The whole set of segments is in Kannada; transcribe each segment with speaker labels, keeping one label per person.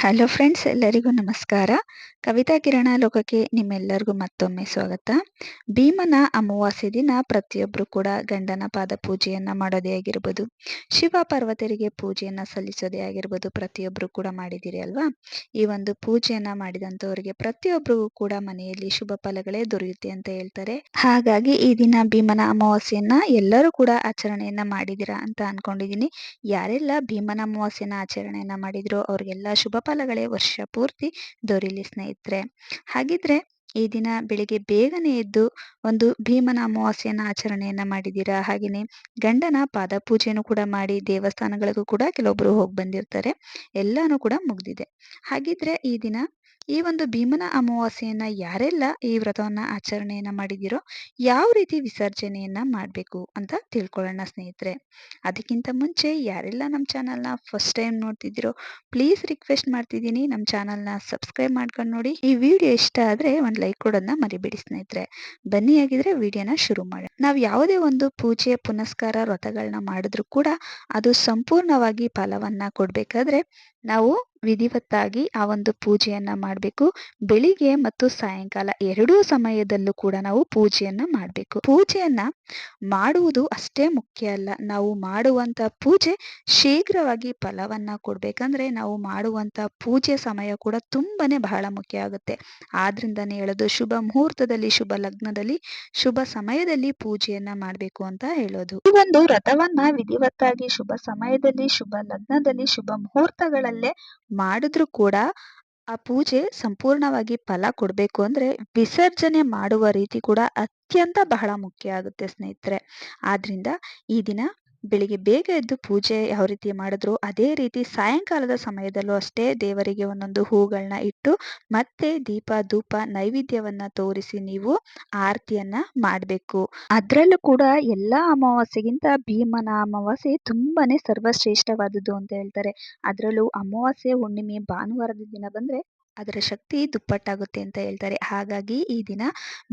Speaker 1: ಹಲೋ ಫ್ರೆಂಡ್ಸ್, ಎಲ್ಲರಿಗೂ ನಮಸ್ಕಾರ. ಕವಿತಾ ಕಿರಣ ಲೋಕಕ್ಕೆ ನಿಮ್ಮೆಲ್ಲರಿಗೂ ಮತ್ತೊಮ್ಮೆ ಸ್ವಾಗತ. ಭೀಮನ ಅಮಾವಾಸ್ಯ ದಿನ ಪ್ರತಿಯೊಬ್ಬರು ಕೂಡ ಗಂಡನ ಪಾದ ಪೂಜೆಯನ್ನ ಮಾಡೋದೇ ಆಗಿರ್ಬೋದು, ಶಿವ ಪರ್ವತರಿಗೆ ಪೂಜೆಯನ್ನ ಸಲ್ಲಿಸೋದೇ ಆಗಿರ್ಬೋದು ಪ್ರತಿಯೊಬ್ಬರು ಕೂಡ ಮಾಡಿದ್ದೀರಿ ಅಲ್ವಾ? ಈ ಒಂದು ಪೂಜೆಯನ್ನ ಮಾಡಿದಂಥವರಿಗೆ ಪ್ರತಿಯೊಬ್ಬರಿಗೂ ಕೂಡ ಮನೆಯಲ್ಲಿ ಶುಭ ಫಲಗಳೇ ದೊರೆಯುತ್ತೆ ಅಂತ ಹೇಳ್ತಾರೆ. ಹಾಗಾಗಿ ಈ ದಿನ ಭೀಮನ ಅಮಾವಾಸ್ಯೆಯನ್ನ ಎಲ್ಲರೂ ಕೂಡ ಆಚರಣೆಯನ್ನ ಮಾಡಿದಿರಾ ಅಂತ ಅನ್ಕೊಂಡಿದೀನಿ ಯಾರೆಲ್ಲ ಭೀಮನ ಅಮಾವಾಸ್ಯನ ಆಚರಣೆಯನ್ನ ಮಾಡಿದ್ರು ಅವ್ರಿಗೆಲ್ಲ ಶುಭ ಫಲಗಳೇ ವರ್ಷ ಪೂರ್ತಿ ದೊರೀಲಿ ಸ್ನೇಹಿತರೆ. ಹಾಗಿದ್ರೆ ಈ ದಿನ ಬೆಳಿಗ್ಗೆ ಬೇಗನೆ ಎದ್ದು ಒಂದು ಭೀಮನ ಅಮಾವಾಸ್ಯೆಯನ್ನ ಆಚರಣೆಯನ್ನ ಮಾಡಿದ್ದೀರಾ ಹಾಗೆಯೇ ಗಂಡನ ಪಾದ ಪೂಜೆಯನ್ನು ಕೂಡ ಮಾಡಿ ದೇವಸ್ಥಾನಗಳಿಗೂ ಕೂಡ ಕೆಲವೊಬ್ಬರು ಹೋಗಿ ಬಂದಿರ್ತಾರೆ. ಎಲ್ಲಾನು ಕೂಡ ಮುಗ್ದಿದೆ. ಹಾಗಿದ್ರೆ ಈ ದಿನ ಈ ಒಂದು ಭೀಮನ ಅಮಾವಾಸ್ಯೆಯನ್ನ ಯಾರೆಲ್ಲ ಈ ವ್ರತವನ್ನ ಆಚರಣೆಯನ್ನ ಮಾಡಿದಿರೋ ಯಾವ ರೀತಿ ವಿಸರ್ಜನೆಯನ್ನ ಮಾಡಬೇಕು ಅಂತ ತಿಳ್ಕೊಳ್ಳೋಣ ಸ್ನೇಹಿತರೆ. ಅದಕ್ಕಿಂತ ಮುಂಚೆ ಯಾರೆಲ್ಲ ನಮ್ಮ ಚಾನಲ್ನ ಫಸ್ಟ್ ಟೈಮ್ ನೋಡ್ತಿದ್ದೀರೋ ಪ್ಲೀಸ್ ರಿಕ್ವೆಸ್ಟ್ ಮಾಡ್ತಿದ್ದೀನಿ ನಮ್ಮ ಚಾನಲ್ನ ಸಬ್ಸ್ಕ್ರೈಬ್ ಮಾಡ್ಕೊಂಡು ನೋಡಿ. ಈ ವಿಡಿಯೋ ಇಷ್ಟ ಆದರೆ ಒಂದು ಲೈಕ್ ಕೊಡೋದನ್ನ ಮರಿಬೇಡಿ ಸ್ನೇಹಿತರೆ. ಬನ್ನಿ ಆಗಿದ್ರೆ ವಿಡಿಯೋನ ಶುರು ಮಾಡೋಣ. ನಾವು ಯಾವುದೇ ಒಂದು ಪೂಜೆ ಪುನಸ್ಕಾರ ವ್ರತಗಳನ್ನ ಮಾಡಿದ್ರು ಕೂಡ ಅದು ಸಂಪೂರ್ಣವಾಗಿ ಫಲವನ್ನ ಕೊಡಬೇಕಾದ್ರೆ ನಾವು ವಿಧಿವತ್ತಾಗಿ ಆ ಒಂದು ಪೂಜೆಯನ್ನ ಮಾಡಬೇಕು. ಬೆಳಿಗ್ಗೆ ಮತ್ತು ಸಾಯಂಕಾಲ ಎರಡೂ ಸಮಯದಲ್ಲೂ ಕೂಡ ನಾವು ಪೂಜೆಯನ್ನ ಮಾಡಬೇಕು. ಪೂಜೆಯನ್ನ ಮಾಡುವುದು ಅಷ್ಟೇ ಮುಖ್ಯ ಅಲ್ಲ. ನಾವು ಮಾಡುವಂತ ಪೂಜೆ ಶೀಘ್ರವಾಗಿ ಫಲವನ್ನ ಕೊಡ್ಬೇಕಂದ್ರೆ ನಾವು ಮಾಡುವಂತ ಪೂಜೆ ಸಮಯ ಕೂಡ ತುಂಬಾನೇ ಬಹಳ ಮುಖ್ಯ ಆಗುತ್ತೆ. ಆದ್ರಿಂದನೇ ಹೇಳೋದು ಶುಭ ಮುಹೂರ್ತದಲ್ಲಿ, ಶುಭ ಲಗ್ನದಲ್ಲಿ, ಶುಭ ಸಮಯದಲ್ಲಿ ಪೂಜೆಯನ್ನ ಮಾಡಬೇಕು ಅಂತ ಹೇಳೋದು. ಈ ಒಂದು ವ್ರತವನ್ನ ವಿಧಿವತ್ತಾಗಿ ಶುಭ ಸಮಯದಲ್ಲಿ, ಶುಭ ಲಗ್ನದಲ್ಲಿ, ಶುಭ ಮುಹೂರ್ತಗಳಲ್ಲೇ ಮಾಡಿದ್ರು ಕೂಡ ಆ ಪೂಜೆ ಸಂಪೂರ್ಣವಾಗಿ ಫಲ ಕೊಡಬೇಕು ಅಂದ್ರೆ ವಿಸರ್ಜನೆ ಮಾಡುವ ರೀತಿ ಕೂಡ ಅತ್ಯಂತ ಬಹಳ ಮುಖ್ಯ ಆಗುತ್ತೆ ಸ್ನೇಹಿತರೆ. ಆದ್ದರಿಂದ ಈ ದಿನ ಬೆಳಿಗ್ಗೆ ಬೇಗ ಎದ್ದು ಪೂಜೆ ಯಾವ ರೀತಿ ಮಾಡಿದ್ರು ಅದೇ ರೀತಿ ಸಾಯಂಕಾಲದ ಸಮಯದಲ್ಲೂ ಅಷ್ಟೇ ದೇವರಿಗೆ ಒಂದೊಂದು ಹೂಗಳನ್ನ ಇಟ್ಟು ಮತ್ತೆ ದೀಪ, ಧೂಪ, ನೈವೇದ್ಯವನ್ನ ತೋರಿಸಿ ನೀವು ಆರತಿಯನ್ನ ಮಾಡಬೇಕು. ಅದ್ರಲ್ಲೂ ಕೂಡ ಎಲ್ಲಾ ಅಮಾವಾಸ್ಯೆಗಿಂತ ಭೀಮನ ಅಮಾವಾಸ್ಯೆ ತುಂಬಾನೇ ಸರ್ವಶ್ರೇಷ್ಠವಾದದ್ದು ಅಂತ ಹೇಳ್ತಾರೆ. ಅದ್ರಲ್ಲೂ ಅಮಾವಾಸ್ಯೆ ಹುಣ್ಣಿಮೆ ಭಾನುವಾರದ ದಿನ ಬಂದ್ರೆ ಅದರ ಶಕ್ತಿ ದುಪ್ಪಟ್ಟಾಗುತ್ತೆ ಅಂತ ಹೇಳ್ತಾರೆ. ಹಾಗಾಗಿ ಈ ದಿನ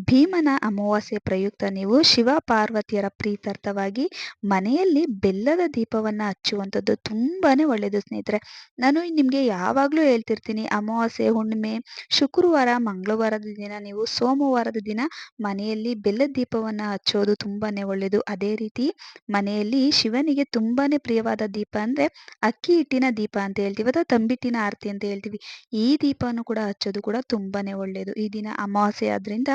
Speaker 1: ಭೀಮನ ಅಮಾವಾಸ್ಯೆ ಪ್ರಯುಕ್ತ ನೀವು ಶಿವ ಪಾರ್ವತಿಯರ ಪ್ರೀತಾರ್ಥವಾಗಿ ಮನೆಯಲ್ಲಿ ಬೆಲ್ಲದ ದೀಪವನ್ನ ಹಚ್ಚುವಂಥದ್ದು ತುಂಬಾನೇ ಒಳ್ಳೆಯದು ಸ್ನೇಹಿತರೆ. ನಾನು ನಿಮಗೆ ಯಾವಾಗಲೂ ಹೇಳ್ತಿರ್ತೀನಿ, ಅಮಾವಾಸ್ಯೆ, ಹುಣ್ಣಿಮೆ, ಶುಕ್ರವಾರ, ಮಂಗಳವಾರದ ದಿನ ನೀವು ಸೋಮವಾರದ ದಿನ ಮನೆಯಲ್ಲಿ ಬೆಲ್ಲದ ದೀಪವನ್ನ ಹಚ್ಚೋದು ತುಂಬಾನೇ ಒಳ್ಳೆಯದು ಅದೇ ರೀತಿ ಮನೆಯಲ್ಲಿ ಶಿವನಿಗೆ ತುಂಬಾನೇ ಪ್ರಿಯವಾದ ದೀಪ ಅಂದ್ರೆ ಅಕ್ಕಿ ಹಿಟ್ಟಿನ ದೀಪ ಅಂತ ಹೇಳ್ತೀವಿ ಅಥವಾ ತಂಬಿಟ್ಟಿನ ಆರತಿ ಅಂತ ಹೇಳ್ತೀವಿ. ಈ ದೀಪವನ್ನು ಕೂಡ ಹಚ್ಚೋದು ಕೂಡ ತುಂಬಾನೇ ಒಳ್ಳೆಯದು ಈ ದಿನ ಅಮಾವಾಸ್ಯೆ ಆದ್ರಿಂದ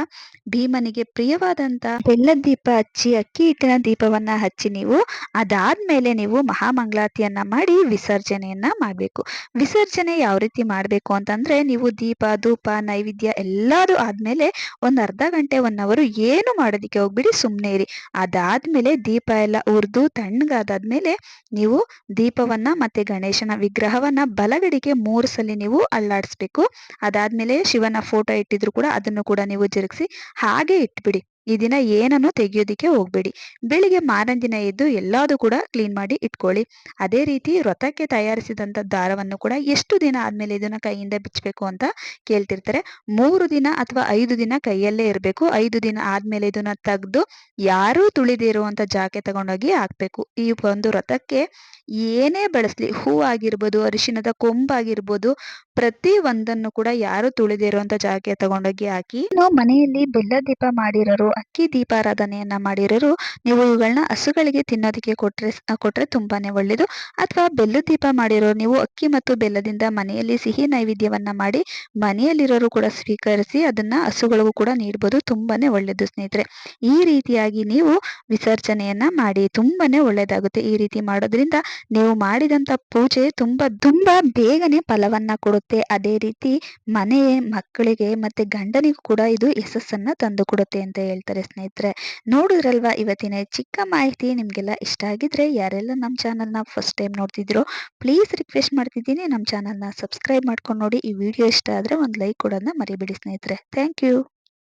Speaker 1: ಭೀಮನಿಗೆ ಪ್ರಿಯವಾದಂತ ಬೆಲ್ಲದ ದೀಪ ಹಚ್ಚಿ, ಅಕ್ಕಿ ಹಿಟ್ಟಿನ ದೀಪವನ್ನ ಹಚ್ಚಿ ನೀವು ಅದಾದ್ಮೇಲೆ ನೀವು ಮಹಾಮಂಗಳಾತಿಯನ್ನ ಮಾಡಿ ವಿಸರ್ಜನೆಯನ್ನ ಮಾಡಬೇಕು. ವಿಸರ್ಜನೆ ಯಾವ ರೀತಿ ಮಾಡಬೇಕು ಅಂತಂದ್ರೆ ನೀವು ದೀಪ, ಧೂಪ, ನೈವೇದ್ಯ ಎಲ್ಲಾರು ಆದ್ಮೇಲೆ ಒಂದ್ ಅರ್ಧ ಗಂಟೆ ಒನ್ ಅವರು ಏನು ಮಾಡೋದಿಕ್ಕೆ ಹೋಗ್ಬಿಡಿ ಸುಮ್ಮನೆ ಇರಿ. ಅದಾದ್ಮೇಲೆ ದೀಪ ಎಲ್ಲ ಉರ್ದು ತಣ್ಣಗಾದಾದ್ಮೇಲೆ ನೀವು ದೀಪವನ್ನ ಮತ್ತೆ ಗಣೇಶನ ವಿಗ್ರಹವನ್ನ ಬಲಗಡೆಗೆ ಮೂರು ಸಲ ನೀವು ಅಲ್ಲಾಡಿಸ್ಬೇಕು. ಅದಾದ್ಮೇಲೆ ಶಿವನ ಫೋಟೋ ಇಟ್ಟಿದ್ರು ಕೂಡ ಅದನ್ನು ಕೂಡ ನೀವು ಜರುಗಿಸಿ ಹಾಗೆ ಇಟ್ಬಿಡಿ. ಈ ದಿನ ಏನನ್ನು ತೆಗೆಯೋದಿಕ್ಕೆ ಹೋಗ್ಬೇಡಿ. ಬೆಳಿಗ್ಗೆ ಮಾರಂದಿನ ದಿನ ಎದ್ದು ಎಲ್ಲಾದು ಕೂಡ ಕ್ಲೀನ್ ಮಾಡಿ ಇಟ್ಕೊಳ್ಳಿ. ಅದೇ ರೀತಿ ವ್ರತಕ್ಕೆ ತಯಾರಿಸಿದಂತ ದಾರವನ್ನು ಕೂಡ ಎಷ್ಟು ದಿನ ಆದ್ಮೇಲೆ ಇದನ್ನ ಕೈಯಿಂದ ಬಿಚ್ಚಬೇಕು ಅಂತ ಕೇಳ್ತಿರ್ತಾರೆ. ಮೂರು ದಿನ ಅಥವಾ ಐದು ದಿನ ಕೈಯಲ್ಲೇ ಇರಬೇಕು. ಐದು ದಿನ ಆದ್ಮೇಲೆ ಇದನ್ನ ತೆಗೆದು ಯಾರೂ ತುಳಿದೇ ಇರುವಂತ ಜಾಕೆ ತಗೊಂಡೋಗಿ ಹಾಕ್ಬೇಕು. ಈ ಒಂದು ವ್ರತಕ್ಕೆ ಏನೇ ಬಳಸ್ಲಿ ಹೂ ಆಗಿರ್ಬೋದು ಅರಿಶಿಣದ ಕೊಂಬಾಗಿರ್ಬೋದು, ಪ್ರತಿ ಒಂದನ್ನು ಕೂಡ ಯಾರು ತುಳಿದಿರುವಂತ ಜಾಕೆ ತಗೊಂಡೋಗಿ ಹಾಕಿ. ನಾವು ಮನೆಯಲ್ಲಿ ಬೆಲ್ಲ ದೀಪ ಮಾಡಿರೋರು ಅಕ್ಕಿ ದೀಪಾರಾಧನೆಯನ್ನ ಮಾಡಿರೋರು, ನೀವು ಇವುಗಳನ್ನ ಹಸುಗಳಿಗೆ ತಿನ್ನೋದಕ್ಕೆ ಕೊಟ್ರೆ ಕೊಟ್ರೆ ತುಂಬಾನೇ ಒಳ್ಳೇದು. ಅಥವಾ ಬೆಲ್ಲ ದೀಪ ಮಾಡಿರೋರು, ನೀವು ಅಕ್ಕಿ ಮತ್ತು ಬೆಲ್ಲದಿಂದ ಮನೆಯಲ್ಲಿ ಸಿಹಿ ನೈವೇದ್ಯವನ್ನ ಮಾಡಿ ಮನೆಯಲ್ಲಿರೋರು ಕೂಡ ಸ್ವೀಕರಿಸಿ ಅದನ್ನ ಹಸುಗಳಿಗೂ ಕೂಡ ನೀಡಬಹುದು ತುಂಬಾನೇ ಒಳ್ಳೇದು ಸ್ನೇಹಿತರೆ. ಈ ರೀತಿಯಾಗಿ ನೀವು ವಿಸರ್ಜನೆಯನ್ನ ಮಾಡಿ, ತುಂಬಾನೇ ಒಳ್ಳೇದಾಗುತ್ತೆ ಈ ರೀತಿ ಮಾಡೋದ್ರಿಂದ. ನೀವು ಮಾಡಿದಂತ ಪೂಜೆ ತುಂಬಾ ತುಂಬಾ ಬೇಗನೆ ಫಲವನ್ನ ಕೊಡುತ್ತೆ. ಅದೇ ರೀತಿ ಮನೆ ಮಕ್ಕಳಿಗೆ ಮತ್ತೆ ಗಂಡನಿಗೂ ಕೂಡ ಇದು ಯಶಸ್ಸನ್ನ ತಂದು ಕೊಡುತ್ತೆ ಅಂತ ಹೇಳ್ತಾರೆ ಸ್ನೇಹಿತರೆ. ನೋಡಿದ್ರಲ್ವಾ ಇವತ್ತಿನ ಚಿಕ್ಕ ಮಾಹಿತಿ ನಿಮಗೆಲ್ಲ ಇಷ್ಟ ಆಗಿದ್ರೆ ಯಾರೆಲ್ಲ ನಮ್ಮ ಚಾನಲ್ನ ಫಸ್ಟ್ ಟೈಮ್ ನೋಡ್ತಿದ್ರೋ ಪ್ಲೀಸ್ ರಿಕ್ವೆಸ್ಟ್ ಮಾಡ್ತಿದ್ದೀನಿ. ನಮ್ಮ ಚಾನಲ್ನ ಸಬ್ಸ್ಕ್ರೈಬ್ ಮಾಡ್ಕೊಂಡು ನೋಡಿ ಈ ವಿಡಿಯೋ ಇಷ್ಟ ಆದರೆ ಒಂದು ಲೈಕ್ ಕೊಡೋದನ್ನ ಮರಿಬೇಡಿ ಸ್ನೇಹಿತರೆ. Thank you